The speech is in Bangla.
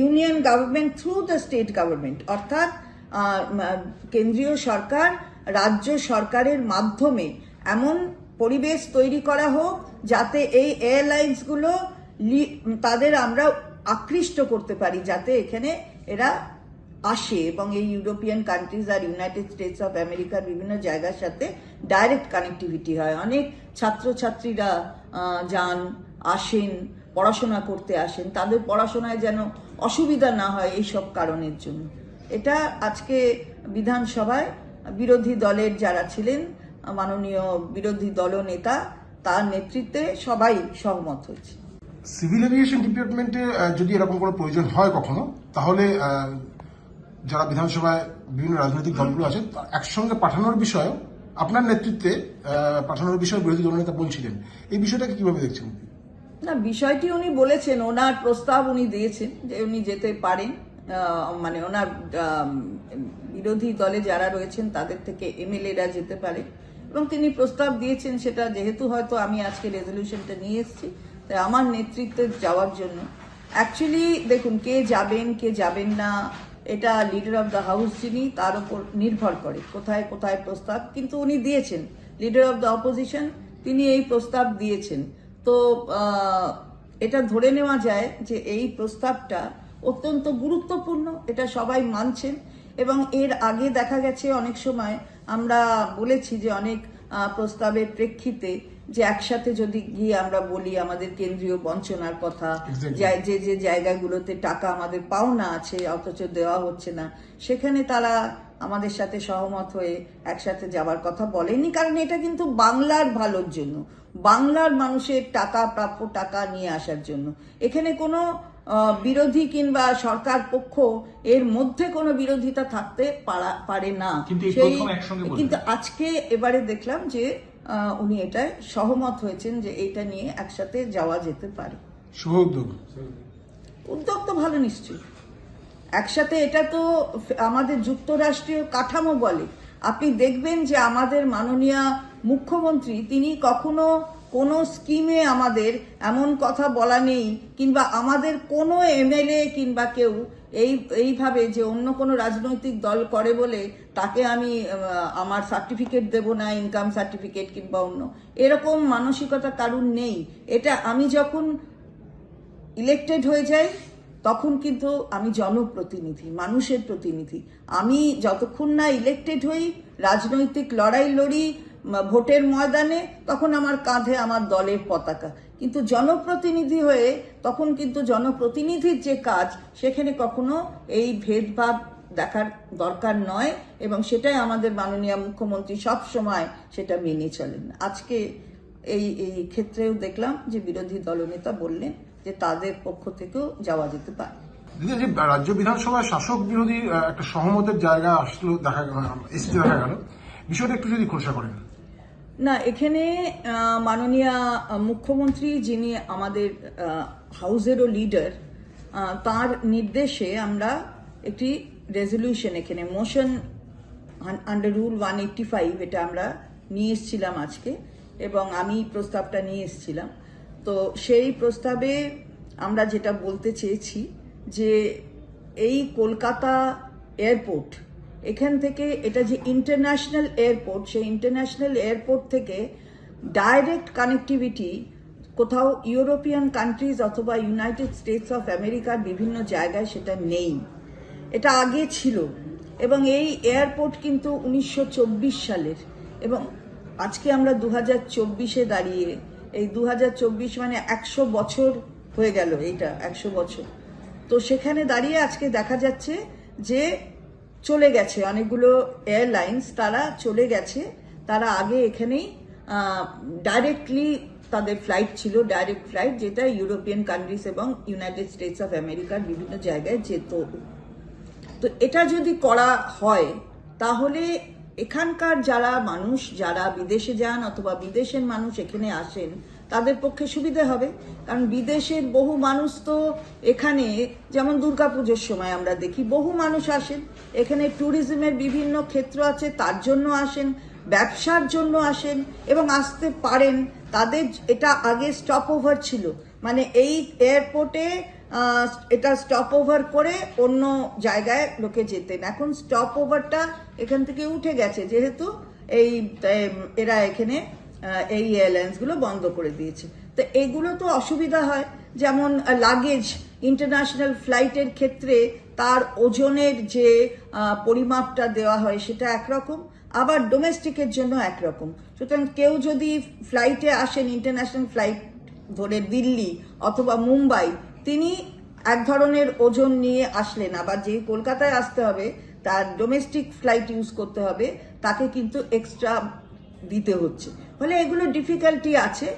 Union government through the state government, অর্থাৎ কেন্দ্রীয় সরকার, রাজ্য সরকারের মাধ্যমে এমন পরিবেশ তৈরি করা হোক যাতে এই এয়ারলাইন্সগুলো তাদের আমরা আকৃষ্ট করতে পারি, যাতে এখানে এরা আসে এবং এই ইউরোপিয়ান কান্ট্রিজ আর ইউনাইটেড স্টেটস অফ আমেরিকার বিভিন্ন জায়গার সাথে ডাইরেক্ট কানেক্টিভিটি হয়। অনেক ছাত্রছাত্রীরা যান, আসেন পড়াশোনা করতে আসেন, তাদের পড়াশোনায় যেন অসুবিধা না হয় এই সব কারণের জন্য। এটা আজকে বিধানসভায় বিরোধী দলের যারা ছিলেন, মাননীয় বিরোধী দলনেতা, তার নেতৃত্বে সবাই সহমত হয়েছে। সিভিল এভিয়েশন ডিপার্টমেন্টে যদি এরকম কোনো প্রয়োজন হয় কখনো, তাহলে যারা বিধানসভায় বিভিন্ন রাজনৈতিক দলগুলো আছে একসঙ্গে পাঠানোর বিষয়ে আপনার নেতৃত্বে পাঠানোর বিষয়ে বিরোধী দলনেতা বলছিলেন। এই বিষয়টাকে কীভাবে দেখছেন? না, বিষয়টি উনি বলেছেন, ওনার প্রস্তাব উনি দিয়েছেন যে উনি যেতে পারেন মানে ওনার বিরোধী দলে যারা রয়েছেন তাদের থেকে এমএলএরা যেতে পারে। এবং তিনি প্রস্তাব দিয়েছেন সেটা যেহেতু হয়তো আমি আজকে রেজলিউশনটা নিয়ে এসেছি, তাই আমার নেতৃত্বে যাওয়ার জন্য। অ্যাকচুয়ালি দেখুন, কে যাবেন কে যাবেন না, এটা লিডার অফ দ্য হাউস যিনি, তার উপর নির্ভর করে কোথায় কোথায় প্রস্তাব। কিন্তু উনি দিয়েছেন, লিডার অফ দ্য অপোজিশন, তিনি এই প্রস্তাব দিয়েছেন। তো এটা ধরে নেওয়া যায় যে এই প্রস্তাবটা অত্যন্ত গুরুত্বপূর্ণ এটা সবাই মানছেন এবং এর আগে দেখা গেছে অনেক সময় আমরা বলেছি যে অনেক প্রস্তাবের প্রেক্ষিতে যে একসাথে যদি গিয়ে আমরা বলি আমাদের কেন্দ্রীয় বঞ্চনার কথা যে যে যে জায়গাগুলোতে টাকা আমাদের পাওনা আছে অথচ দেওয়া হচ্ছে না সেখানে তারা আমাদের সাথে সহমত হয়ে একসাথে যাবার কথা বলেনি কারণ এটা কিন্তু বাংলার ভালোর জন্য বাংলার মানুষের টাকা প্রাপ্য টাকা নিয়ে আসার জন্য। এখানে কোনো বিরোধী কিংবা সরকার পক্ষ এর মধ্যে কোনো বিরোধিতা থাকতে পারা- পারে না। সেই-। কিন্তু আজকে এবারে দেখলাম যে উনি এটায় সহমত হয়েছেন যে এটা নিয়ে একসাথে যাওয়া যেতে পারে। শুভ উদ্যোগ। উদ্যোগ তো ভালো নিশ্চয়ই। একসাথে এটা তো আমাদের যুক্তরাষ্ট্রীয় কাঠামো বলে। আপনি দেখবেন যে আমাদের মাননীয় মুখ্যমন্ত্রী, তিনি কখনো কোনো স্কিমে আমাদের এমন কথা বলা নেই, কিংবা আমাদের কোনো এমএলএ কিংবা কেউ এই, এইভাবে যে অন্য কোনো রাজনৈতিক দল করে বলে তাকে আমি আমার সার্টিফিকেট দেব না ইনকাম সার্টিফিকেট কিংবা অন্য। এরকম মানসিকতা কারুর নেই। এটা আমি যখন ইলেক্টেড হয়ে যাই তখন কিন্তু আমি জনপ্রতিনিধি, মানুষের প্রতিনিধি। আমি যতক্ষণ না ইলেক্টেড হই, রাজনৈতিক লড়াই লড়ি ভোটের ময়দানে, তখন আমার কাঁধে আমার দলের পতাকা। কিন্তু জনপ্রতিনিধি হয়ে তখন কিন্তু জনপ্রতিনিধির যে কাজ, সেখানে কখনো এই ভেদভাব দেখার দরকার নয় এবং সেটাই আমাদের মাননীয় মুখ্যমন্ত্রী সব সময় সেটা মেনে চলেন। আজকে এই এই ক্ষেত্রেও দেখলাম যে বিরোধী দলনেতা বললেন যে তাদের পক্ষ থেকেও যাওয়া যেতে পারে। দিদি রাজ্য বিধানসভায় শাসক বিরোধী একটা সহমতের জায়গা আসলো দেখা গেল দেখা গেল। বিষয়টা একটু যদি খোলসা করেন। না এখানে মাননীয় মুখ্যমন্ত্রী যিনি আমাদের আহ, হাউসেরও লিডার তার নির্দেশে আমরা একটি রেজলিউশন এখানে motion under rule one eighty five এটা আমরা নিয়ে এসেছিলাম আজকে। এবং আমি প্রস্তাবটা নিয়ে এসেছিলাম। তো সেই প্রস্তাবে আমরা যেটা বলতে চেয়েছি যে এই কলকাতা এয়ারপোর্ট, এখান থেকে এটা যে ইন্টারন্যাশনাল এয়ারপোর্ট, সেই ইন্টারন্যাশনাল এয়ারপোর্ট থেকে ডাইরেক্ট কানেক্টিভিটি কোথাও ইউরোপিয়ান কান্ট্রিজ অথবা ইউনাইটেড স্টেটস অফ আমেরিকার বিভিন্ন জায়গায় সেটা নেই। এটা আগে ছিল এবং এই এয়ারপোর্ট কিন্তু উনিশশো চব্বিশ সালের এবং আজকে আমরা দু হাজার চব্বিশে দাঁড়িয়ে, এই দু হাজার চব্বিশ মানে একশো বছর হয়ে গেল এইটা, একশো বছর। তো সেখানে দাঁড়িয়ে আজকে দেখা যাচ্ছে যে চলে গেছে অনেকগুলো এয়ারলাইন্স, তারা চলে গেছে। তারা আগে এখানেই ডাইরেক্টলি তাদের ফ্লাইট ছিল ডাইরেক্ট ফ্লাইট যেটা ইউরোপিয়ান কান্ট্রিজ এবং ইউনাইটেড স্টেটস অফ আমেরিকার বিভিন্ন জায়গায় যেত। তো এটা যদি করা হয়, তাহলে এখানকার যারা মানুষ, যারা বিদেশে যান অথবা বিদেশের মানুষ এখানে আসেন, তাদের পক্ষে সুবিধা হবে। কারণ বিদেশের বহু মানুষ তো এখানে, যেমন দুর্গাপুজোর সময় আমরা দেখি, বহু মানুষ আসেন। এখানে ট্যুরিজমের বিভিন্ন ক্ষেত্র আছে, তার জন্য আসেন, ব্যবসার জন্য আসেন এবং আসতে পারেন। তাদের এটা আগে স্টপ ওভার ছিল। মানে এই এয়ারপোর্টে এটা স্টপ ওভার করে অন্য জায়গায় লোকে যেতেন এখন স্টপ ওভারটা এখান থেকে উঠে গেছে, যেহেতু এই এরা এখানে এই এয়ারলাইন্সগুলো বন্ধ করে দিয়েছে। তো এগুলো তো অসুবিধা হয়, যেমন লাগেজ ইন্টারন্যাশনাল ফ্লাইটের ক্ষেত্রে তার ওজনের যে পরিমাপটা দেওয়া হয় সেটা একরকম, আবার ডোমেস্টিকের জন্য একরকম। সুতরাং কেউ যদি ফ্লাইটে আসেন ইন্টারন্যাশনাল ফ্লাইট ধরে দিল্লি অথবা মুম্বাই, তিনি এক ধরনের ওজন নিয়ে আসলেন। আবার যে কলকাতায় আসতে হবে, তার ডোমেস্টিক ফ্লাইট ইউজ করতে হবে, তাকে কিন্তু এক্সট্রা দিতে হচ্ছে। ফলে এগুলো ডিফিকাল্টি আছে।